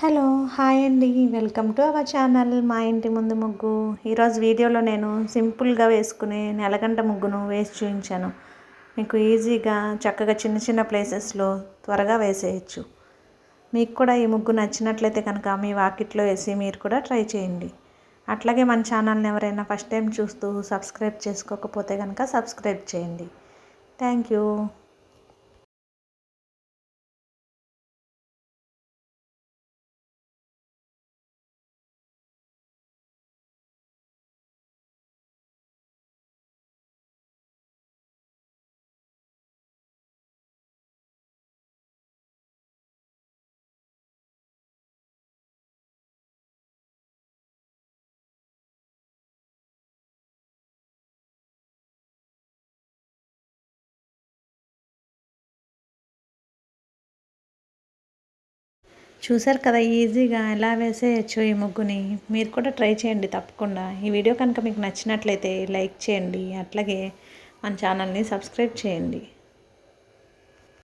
Hello hi అండి. Welcome to our channel మా ఇంటి ముందు ముగ్గు. ఈరోజు వీడియోలో నేను సింపుల్గా వేసుకునే నెలగంట ముగ్గును వేసి చూపించాను. మీకు ఈజీగా చక్కగా చిన్న చిన్న ప్లేసెస్లో త్వరగా వేసేయచ్చు. మీకు కూడా ఈ ముగ్గు నచ్చినట్లయితే కనుక మీ వాకిట్లో వేసి మీరు కూడా ట్రై చేయండి. అట్లాగే మన ఛానల్ని ఎవరైనా ఫస్ట్ టైం చూస్తూ సబ్స్క్రైబ్ చేసుకోకపోతే కనుక సబ్స్క్రైబ్ చేయండి. Thank you. చూసారు కదా ఈజీగా ఎలా వేసేయచ్చు ఈ ముగ్గుని? మీరు కూడా ట్రై చేయండి తప్పకుండా. ఈ వీడియో కనుక మీకు నచ్చినట్లయితే లైక్ చేయండి. అట్లాగే మన ఛానల్ని సబ్స్క్రైబ్ చేయండి.